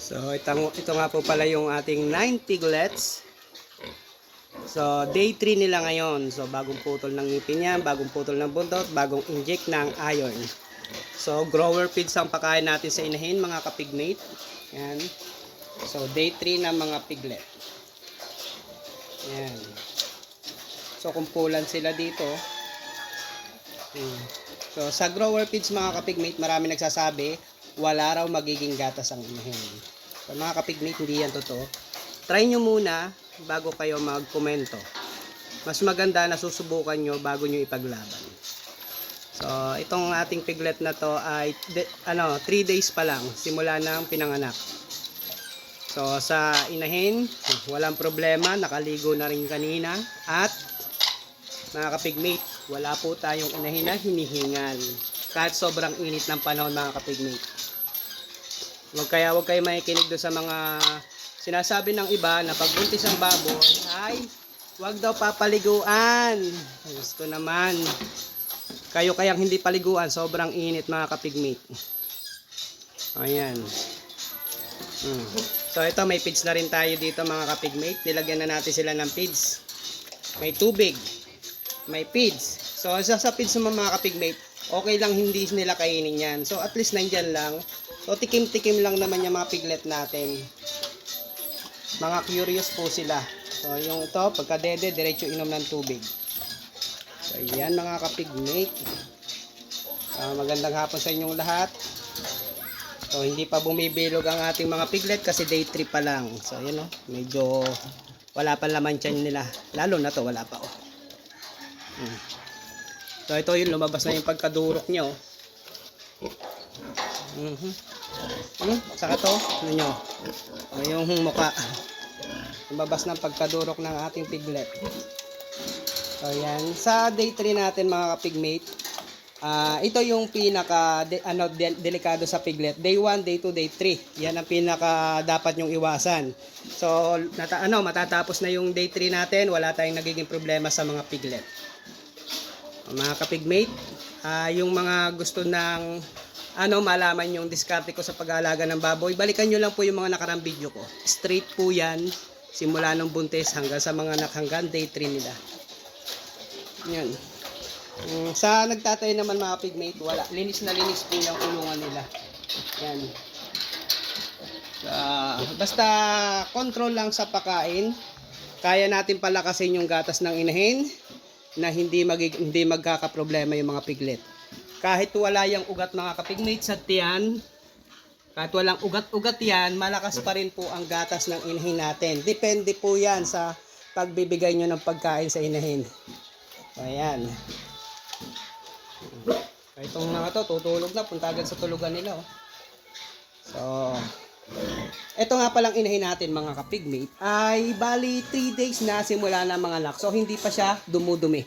So, ito, ito nga po pala yung ating 9 piglets. So, day 3 nila ngayon. So, bagong putol ng ngipin yan, bagong putol ng buntot, bagong inject ng iron. So, grower feeds ang pakain natin sa inahin, mga kapigmate. Yan. So, day 3 ng mga piglet. Yan. So, kumpulan sila dito. Hmm. So, sa grower feeds mga kapigmate, marami nagsasabi, wala raw magiging gatas ang inahin. So, mga kapigmate, hindi yan totoo. Try nyo muna bago kayo magkomento. Mas maganda na susubukan nyo bago nyo ipaglaban. So, itong ating piglet na to ay de, ano, 3 days pa lang simula ng pinanganak. So, sa inahin, walang problema, nakaligo na rin kanina at mga kapigmate, wala po tayong inahin na hinihingal. Kahit sobrang init ng panahon mga kapigmate. Huwag kaya huwag kayo makikinig doon sa mga sinasabi ng iba na pagbuntis ang baboy ay huwag daw papaliguan. Ko naman. Kayo kayang hindi paliguan, sobrang init mga kapigmate. Ayan. Hmm. So ito may feeds na rin tayo dito mga kapigmate. Nilagyan na natin sila ng feeds. May tubig. May feeds. So sa, sa ng mga kapigmate, okay lang hindi nila kainin yan. So at least nandyan lang. So tikim-tikim lang naman yung mga piglet natin. Mga curious po sila. So yung ito, pagka dede, diretso inom ng tubig. So yan mga kapigmate. Ah, magandang hapon sa inyong lahat. So hindi pa bumibilog ang ating mga piglet kasi day 3 pa lang. So yan oh, medyo wala pa laman tiyan nila. Lalo na to wala pa oh. Hmm. So ito yung lumabas na yung pagkadurok niya oh. Mhm. Hmm, saka to, ano nyo? O, yung muka. Lumabas ng pagkadurok ng ating piglet. So yan, sa day 3 natin mga kapigmate, ah ito yung pinaka de, ano de- delikado sa piglet. Day 1, day 2, day 3. Yan ang pinaka dapat nyong iwasan. So nata, ano, matatapos na yung day 3 natin, wala tayong nagiging problema sa mga piglet. Mga kapigmate, ah yung mga gusto ng ano malaman yung diskarte ko sa pag-aalaga ng baboy, balikan nyo lang po yung mga nakarang video ko. Straight po yan, simula nung buntis hanggang sa mga anak hanggang day 3 nila. Yan. Mm, sa nagtatay naman mga pigmate, wala. Linis na linis po yung kulungan nila. Yan. Ah, basta control lang sa pakain. Kaya natin palakasin yung gatas ng inahin na hindi magig hindi magkakaproblema yung mga piglet. Kahit wala yung ugat mga kapigmate sa tiyan, kahit walang ugat-ugat yan, malakas pa rin po ang gatas ng inahin natin. Depende po yan sa pagbibigay nyo ng pagkain sa inahin. Ayan. Itong mga to, tutulog na, punta agad sa tulugan nila. Oh. So, ito nga palang inahin natin mga kapigmate ay bali 3 days na simula na mga anak. So, hindi pa siya dumudumi.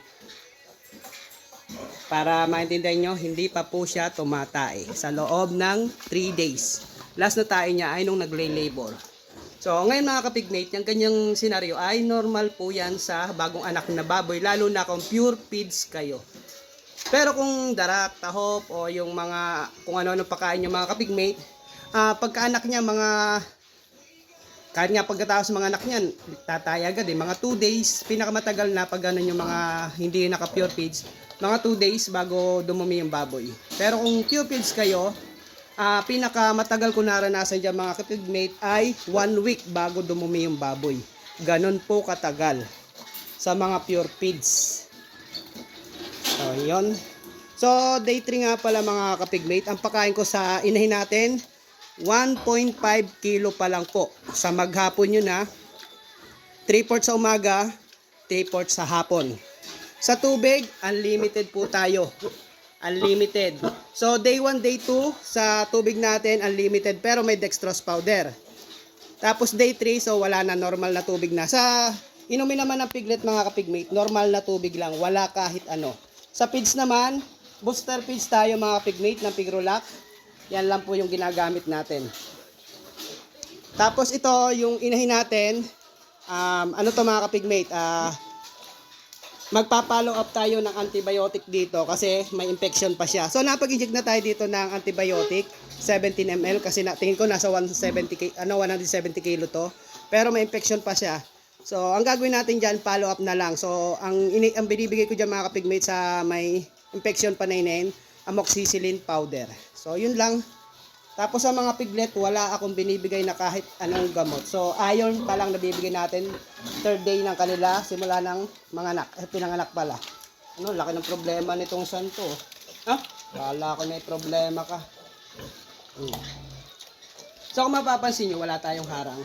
Para maintindihan nyo, hindi pa po siya tumatae sa loob ng 3 days. Last na tayo niya ay nung nagle-labor. So, ngayon mga kapigmate, yung kanyang senaryo ay normal po yan sa bagong anak na baboy, lalo na kung pure feeds kayo. Pero kung darak, tahop, o yung mga, kung ano-ano pakain yung mga kapigmate, ah pagkaanak niya, mga, kahit nga pagkatapos mga anak niyan, tatay agad eh, mga 2 days, pinakamatagal na pag ganun yung mga hindi naka pure feeds, mga 2 days bago dumumi yung baboy. Pero kung feeds kayo, ah pinakamatagal ko naranasan dyan mga kapigmate ay 1 week bago dumumi yung baboy. Ganon po katagal sa mga pure feeds. So, yun. So, day 3 nga pala mga kapigmate. Ang pakain ko sa inahin natin, 1.5 kilo pa lang po. Sa maghapon yun na, 3 ports sa umaga, 3 ports sa hapon. Sa tubig, unlimited po tayo. Unlimited. So, day 1, day 2, sa tubig natin, unlimited. Pero may dextrose powder. Tapos day 3, so wala na, normal na tubig na. Sa inumin naman ng piglet mga kapigmate, normal na tubig lang, wala kahit ano. Sa feeds naman, booster feeds tayo mga pigmate ng Pigrolac. Yan lang po yung ginagamit natin. Tapos ito, yung inahin natin, um, ano to mga kapigmate, ah, magpa-follow up tayo ng antibiotic dito kasi may infection pa siya. So napag-inject na tayo dito ng antibiotic 17 ml kasi na, tingin ko nasa 170 ki- ano 170 kilo to. Pero may infection pa siya. So ang gagawin natin diyan follow up na lang. So ang ini ang binibigay ko diyan mga kapigmate sa may infection pa na inin, amoxicillin powder. So yun lang. Tapos sa mga piglet, wala akong binibigay na kahit anong gamot. So, iron pa lang nabibigay natin. Third day ng kanila, simula ng mga anak. Eh, pinanganak pala. Ano, laki ng problema nitong santo. Ha? Kala ko may problema ka. Hmm. So, kung mapapansin nyo, wala tayong harang.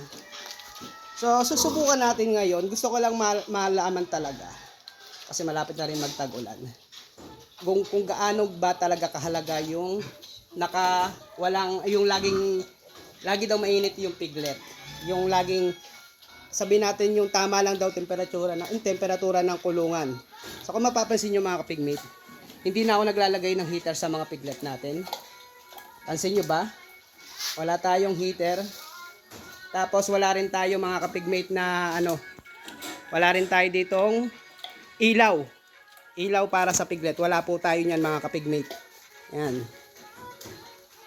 So, susubukan natin ngayon. Gusto ko lang mal- malaman talaga. Kasi malapit na rin magtag-ulan kung kung gaano ba talaga kahalaga yung naka walang yung laging lagi daw mainit yung piglet. Yung laging sabi natin yung tama lang daw temperatura ng yung temperatura ng kulungan. So kung mapapansin niyo mga kapigmate, hindi na ako naglalagay ng heater sa mga piglet natin. Pansin niyo ba? Wala tayong heater. Tapos wala rin tayo mga kapigmate na ano, wala rin tayo ditong ilaw ilaw para sa piglet. Wala po tayo niyan mga kapigmate. Yan.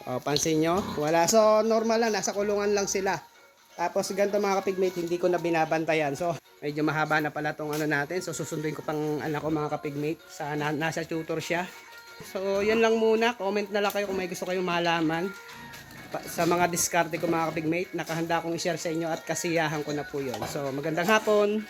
O, pansin nyo? Wala. So, normal lang. Nasa kulungan lang sila. Tapos, ganito mga kapigmate, hindi ko na binabantayan. So, medyo mahaba na pala tong ano natin. So, susunduin ko pang anak ko mga kapigmate. Sa, na, nasa tutor siya. So, yan lang muna. Comment na lang kayo kung may gusto kayong malaman. Pa- sa mga diskarte ko mga kapigmate, nakahanda akong i-share sa inyo at kasiyahan ko na po yun. So, magandang hapon.